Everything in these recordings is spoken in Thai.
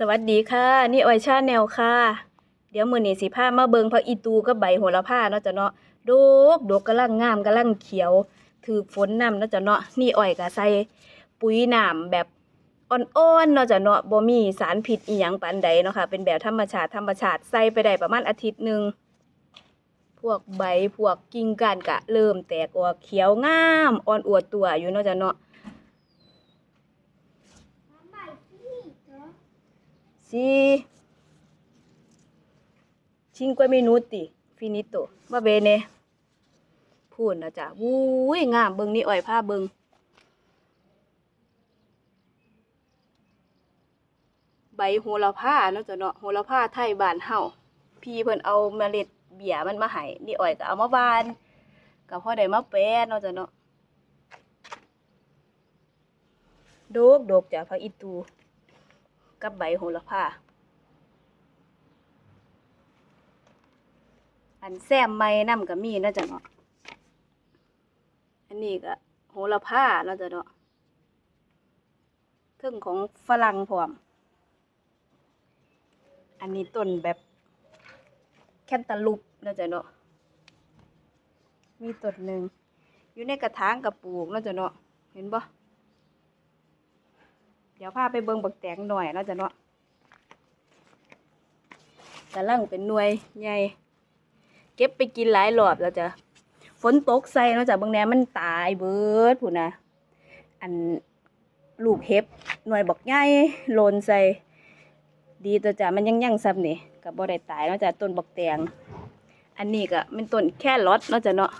สวัสดีค่ะ นี่ออยชาแนลค่ะ เดี๋ยวมื้อนี้สิพามาเบิ่งผักอีตูกับใบโหระพาเนาะจ้ะเนาะดกดกกำลังงามกำลังเขียว ถือฝนนำเนาะจ้ะเนาะนี่อ้อยก็ใส่ปุ๋ยน้ำแบบอ่อนๆเนาะจ้ะเนาะบ่มีสารพิษอีหยังปานใดเนาะค่ะ เป็นแบบธรรมชาติธรรมชาติใส่ไปได้ประมาณอาทิตย์หนึ่งพวกใบพวกกิ่งก้านก็เริ่มแตกออกเขียวงามอ่อนอวดตัวอยู่เนาะจ้ะเนาะ Sì. 5 minuti finito va bene พูดนะจ๊ะวุ้ยงามเบิงนี่อ้อยผ้าเบิงใบโหระพาเนาะจ้ะเนาะโหระพาไทยบ้านเฮาพี่เพิ่นเอาเมล็ดเบี้ยมันมาให้นี่อ้อยก็เอามาบานก็พอได้มาแปรเนาะจ้ะเนาะโดกโดกจ้ะผักอีตู กับใบโหระพาอันแซมไม้นำก็มีเนาจะเนาะ อันนี้ก็โหระพาเนาจะเนาะเทึ่งของฝรั่งพร้อม อันนี้ต้นแบบแคนตาลูปเนาจะเนาะ มีต้นหนึ่งอยู่ในกระถางกับปลูกเนาจะเนาะ เห็นบ่ เดี๋ยวพาไปเบิ่งบักแตงหน่อยเนาะจ้ะเนาะกำลังเป็นหน่วยใหญ่เก็บไปกินหลายรอบแล้วจ้ะฝนตกใส่เนาะจ้ะบิ่งแนมันตายเบิดพุ่นะอันลูกเห็บหน่วยบักใหญ่โลนใส่ดีตัวจ้ะมันยังยังซ้ำนี่ก็บ่ได้ตายเนาะจ้ะต้นบักแตงอันนี้ก็เป็นต้นแค่รอทเนาะจ้ะเนาะ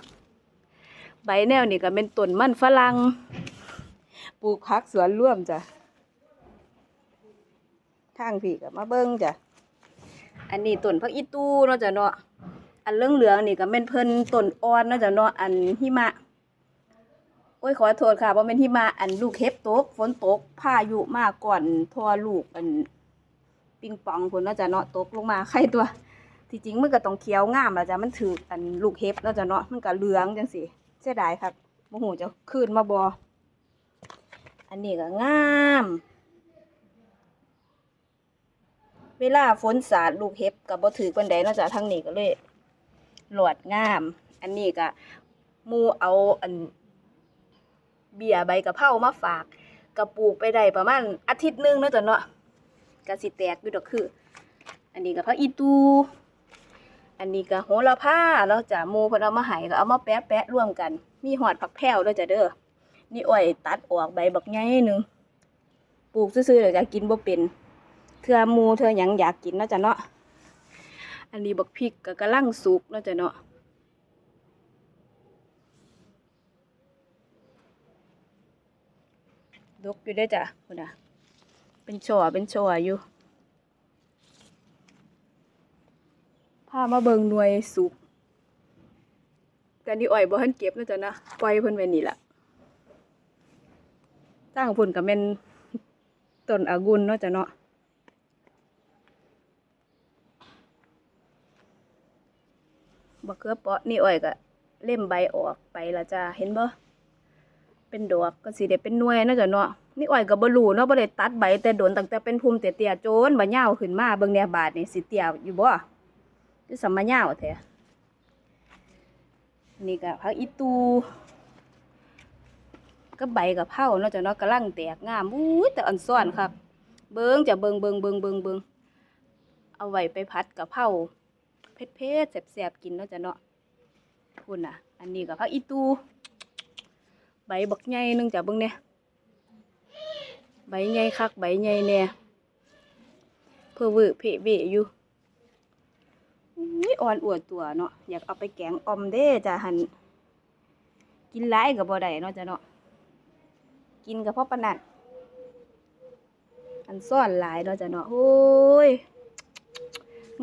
ใบแนวนี่ก็เป็นต้นมันฝรั่งปลูกผักสวนร่วมจ้ะ ทางพี่ก็มาเบิ่งจ้ะอันนี้ต้นผักอีตูเนาะจ้ะเนาะอันเหลืองเหลืองนี่ก็เป็นเพิ่นต้นอ่อนเนาะจ้ะเนาะอันหิมะโอ้ยขอโทษค่ะบ่แม่นหิมะอันลูกเห็บตกฝนตกพายุมาก่อนทั่วลูกอันปิงปองพุ่นเนาะจ้ะเนาะตกลงมาใครตัว ที่จริงมันก็ต้องเขียวงามแล้วจ้ะมันถืออันลูกเห็บเนาะจ้ะเนาะมันก็เหลืองจังซี่เสียดายครับบ่ฮู้จะคืนมาบ่อันนี้ก็งาม เวลาฝนสาดลูกเห็บกับบ่ถือกันใดนอกจากทางนี้ก็เลยหลอดงาม อันนี้ก็มูเอาอัน เบียใบกะเพรามาฝากกระปลูกไปได้ประมาณอาทิตย์หนึงเนาะจ้ะเนาะก็สิแตกอยู่ดอกคือ อันนี้ก็ผักอีตูอันนี้ก็โหระพาแล้วจ้ะมูเพิ่นเอามาให้ก็เอามาแปะแปะร่วมกัน มีหอดผักแพรวด้วยจ้ะเด้อนี่อ้อยตัดออกใบบักใหญ่หนึงปลูกซื่อๆเดี๋ยวจะกินบ่เป็น เทือหมูเทือหยังอยากกินเนาะจ้ะเนาะ อันนี้บักพริกก็กำลังสุกเนาะจ้ะเนาะดกอยู่ได้จ้ะพุ่นน่ะเป็นช่อเป็นช่ออยู่พามาเบิงหน่วยสุกแต่นี่อ้อยบ่ทันเก็บนะจ้ะนะปล่อยเพิ่นไว้นี่ล่ะตั้งพุ่นก็แม่นต้นองุ่นเนาะจ้ะเนาะ บักเขือเปาะนี่อ้อยก็เล่มใบออกไปละจ้าเห็นบ่เป็นดอกก็สิได้เป็นหน่วยนะจ้ะเนาะนี่อ้อยก็บ่รู้เนาะบ่ได้ตัดใบแต่โดนตั้งแต่เป็นภูมิเตี้ยๆโจนบ่ยาวขึ้นมาเบิ่งแหน่บาดนี่สิเตี้ยอยู่บ่คือสมายาวแท้นี่ก็ผักอีตูก็ใบกะเพราเนาะจ้ะเนาะกำลังแตกงามอุ้ยแต่อันซ่อนครับเบิ่งจะเบิ่งเบิ่งเบิ่งเบิ่งเบิ่งเอาไว้ไปผัดกะเพรา เผ็ดเผ็ดๆแสบๆกินเนาะจ้ะเนาะพุ่นน่ะ อันนี้ก็ผักอีตู ใบบักใหญ่นึงจ้ะเบิ่งเนี่ยใบใหญ่คักใบใหญ่แน่เพื่อวือเพเวอยู่อุ้ยอ่อนอวดตัวเนาะอยากเอาไปแกงอมเด้จ้ะหันกินหลายก็บ่ได้เนาะจ้ะเนาะกินก็เพราะปนนั้นอันซ่อนหลายเนาะจ้ะเนาะโอ้ย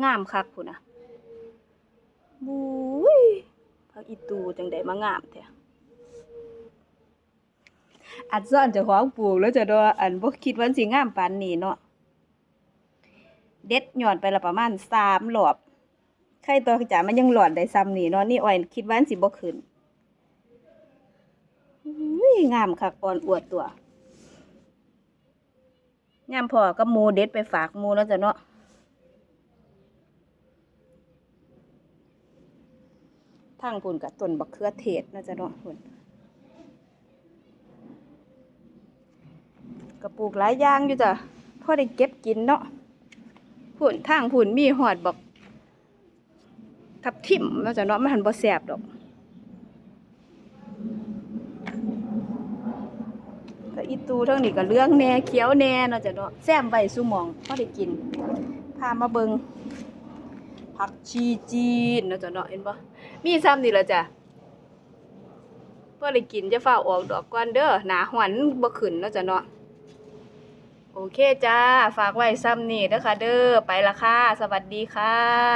งามคักพุ่นน่ะ บุ้ยพักอีตูจังไดมางามแท้อัดซ่อนจ้าของปลูกแล้วจะดออันบ่คิดว่าสิงามปานนี้เนาะเด็ดหย่อนไปละประมาณ3หลอบใครตัวจ๋ามันยังหลอดได้ซ้ำนี่เนาะนี่อ้อยคิดว่าอันสิบ่ขึ้นอุ้ยงามคักอ่อนอวดตัวยามพอกับหมูเด็ดไปฝากหมูแล้วจ้ะเนาะ ทางพุ่นกับต้นบักเขือเทศเนาจะเนาะพุ่นกระปลูกหลายอย่างอยู่จ้ะพ่อได้เก็บกินเนาะพุ่นทางพุ่นมีหอดบักทับทิมเนาจะเนาะมันหันบ่แสบดอกก็อีตูเท่านี้ก็เรื่องแหน่เขียวแหน่เนาะจ้ะเนาะแซมใบสุมองพอได้กินพามาเบิงผักชีจีนเนาะจ้ะเนาะเห็นบ่ มีซ้ำนี่ละจ้ะพอได้กินจะฝ้าออกดอกก่อนเด้อหนาหวันบ่ขึ้นเนาะจ้ะเนาะโอเคจ้า ฝากไว้ซ้ำนี่เด้อค่ะเด้อไปละค่ะ สวัสดีค่ะ